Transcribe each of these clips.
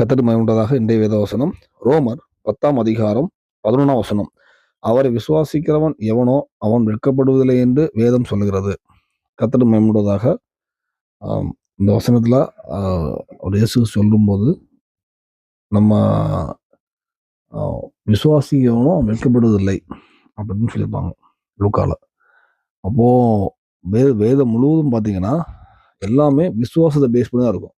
கத்தர் மயமுண்டதாக இன்றைய வேதவசனம். ரோமர் பத்தாம் அதிகாரம் பதினொன்றாம் வசனம். அவரை விசுவாசிக்கிறவன் எவனோ அவன் வெட்கப்படுவதில்லை என்று வேதம் சொல்லுகிறது. கத்தர் மயமுண்டதாக இந்த வசனத்தில் ஒரு இயேசு சொல்லும்போது நம்ம ஆ, விசுவாசிக்கிறவனோ அவன் வெட்கப்படுவதில்லை அப்படின்னு சொல்லியிருப்பாங்க லுக்கால. அப்போது வே வேதம் முழுவதும் பார்த்தீங்கன்னா எல்லாமே விசுவாசத்தை பேஸ் பண்ணி தான் இருக்கும்.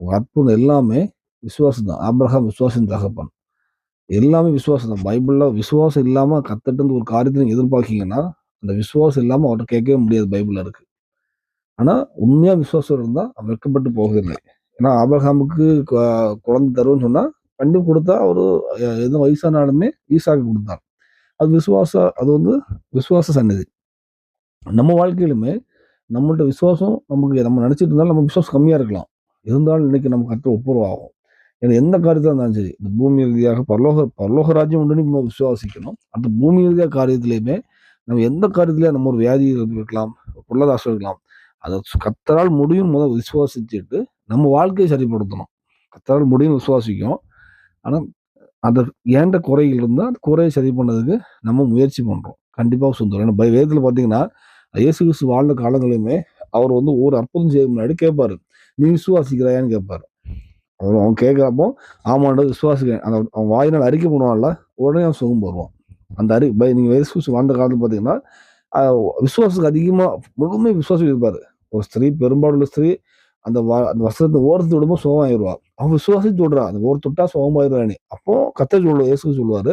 உங்கள் அற்புதம் எல்லாமே விசுவாசம் தான் ஆப்ரஹாம் விசுவாசம் தகப்பன் எல்லாமே விசுவாசம் தான் பைபிளில் விசுவாசம் இல்லாமல் கத்துட்டு ஒரு காரியத்தை நீங்கள் எதிர்பார்க்கீங்கன்னா அந்த விசுவாசம் இல்லாமல் அவர்கிட்ட கேட்கவே முடியாது பைபிளில் இருக்குது ஆனால் உண்மையாக விசுவாசம் இருந்தால் அவர் வெட்கப்பட்டு போவதில்லை. ஏன்னா ஆபிரகாமுக்கு கு- குழந்தை தருன்னு சொன்னால் கண்டிப்பாக கொடுத்தா அவர் எதுவும் வயசானாலுமே ஈசாக்கு கொடுத்தார் அது விசுவாச அது வந்து விசுவாச சன்னதி நம்ம வாழ்க்கையிலுமே நம்மள்ட்ட விசுவாசம் நமக்கு நம்ம நினச்சிட்டு இருந்தாலும் நம்ம விசுவாசம் கம்மியாக இருக்கலாம். இருந்தாலும் இன்னைக்கு நம்ம கற்று ஒப்புரவாகும். ஏன்னா எந்த காரியத்தில் இருந்தாலும் சரி இந்த பூமி ரீதியாக பரலோக பரலோக ராஜ்யம் உண்டு நம்ம விசுவாசிக்கணும். அந்த பூமி ரீதியாக காரியத்திலையுமே நம்ம எந்த காரியத்திலையும் நம்ம ஒரு வியாதி இருக்கலாம் பொருளாதாரம் இருக்கலாம் அதை கத்தரால் முடியும் முதல் விசுவாசிச்சுட்டு நம்ம வாழ்க்கையை சரிப்படுத்தணும். கத்தரால் முடியும் விசுவாசிக்கும் ஆனால் அதை ஏண்ட குறைகள் இருந்தால் அந்த குறையை சரி பண்ணதுக்கு நம்ம முயற்சி பண்ணுறோம் கண்டிப்பாக சுந்தரம் ஏன்னா பை வேதத்தில் பார்த்தீங்கன்னா இயேசு கிறிஸ்து வாழ்ந்த காலங்களிலுமே அவர் வந்து ஒரு அற்புதம் செய்ய முன்னாடி கேட்பாரு நீ விசுவாசிக்கிறாயான்னு கேட்பாரு அவன் கேட்குறப்போ ஆமாண்டது விசுவாசிக்கிறேன். அந்த அவன் வாயினால் அறிக்கை பண்ணுவான்ல உடனே அவன் சுகம் வருவான். அந்த அறி பை நீங்கள் இயேசு வாழ்ந்த காலத்தில் பார்த்தீங்கன்னா விசுவாசத்துக்கு அதிகமாக முழுமையாக விசுவாசம் இருப்பார். ஒரு ஸ்திரீ பெரும்பாலுள்ள ஸ்திரீ அந்த வ- அந்த வஸ்திரத்தை ஓரத்து விடும்போது சோகம் ஆயிடுவா அவன் விசுவாசிச்சு விடுறான். அந்த ஓர் தொட்டா சுகமாயிருவானே அப்போ கத்த சொல்லுவா இயேசு சொல்லுவார்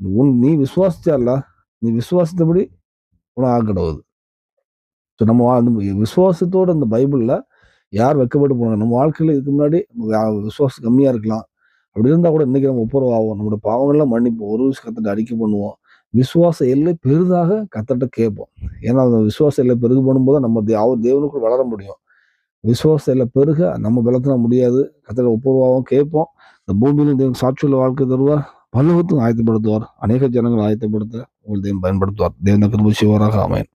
உன் நீ விசுவாசிச்சால நீ விசுவாசத்தபடி உன ஆக்கிடுவது ஸோ நம்ம அந்த விசுவாசத்தோட அந்த பைபிளில் யார் வெட்கப்பட்டு போனாங்க? நம்ம வாழ்க்கையில் இதுக்கு முன்னாடி நம்ம விசுவாசம் கம்மியாக இருக்கலாம். அப்படி இருந்தால் கூட இன்றைக்கி நம்ம ஒப்புரவாகும் நம்மளோட பாவங்கள்லாம் மன்னிப்போம். ஒரு விஷயம் கத்தட்ட அறிக்கை பண்ணுவோம். விசுவாச எல்லை பெரிதாக கத்தட்ட கேட்போம். ஏன்னா அந்த விசுவாச எல்லை பெருகு பண்ணும்போது நம்ம அவர் தேவனுக்குள் வளர முடியும். விசுவாச எல்லை பெருக நம்ம விளத்தினா முடியாது. கத்தட்ட ஒப்புரவாகவும் கேட்போம். இந்த பூமியிலும் தேவன் சாட்சியுள்ள வாழ்க்கை தருவார். பல்லவத்தும் ஆயத்தப்படுத்துவார். அநேக ஜனங்கள் ஆயத்தப்படுத்த உங்கள் தேவன் பயன்படுத்துவார். தேவனுக்கு கிருபை சிவராக அமையன்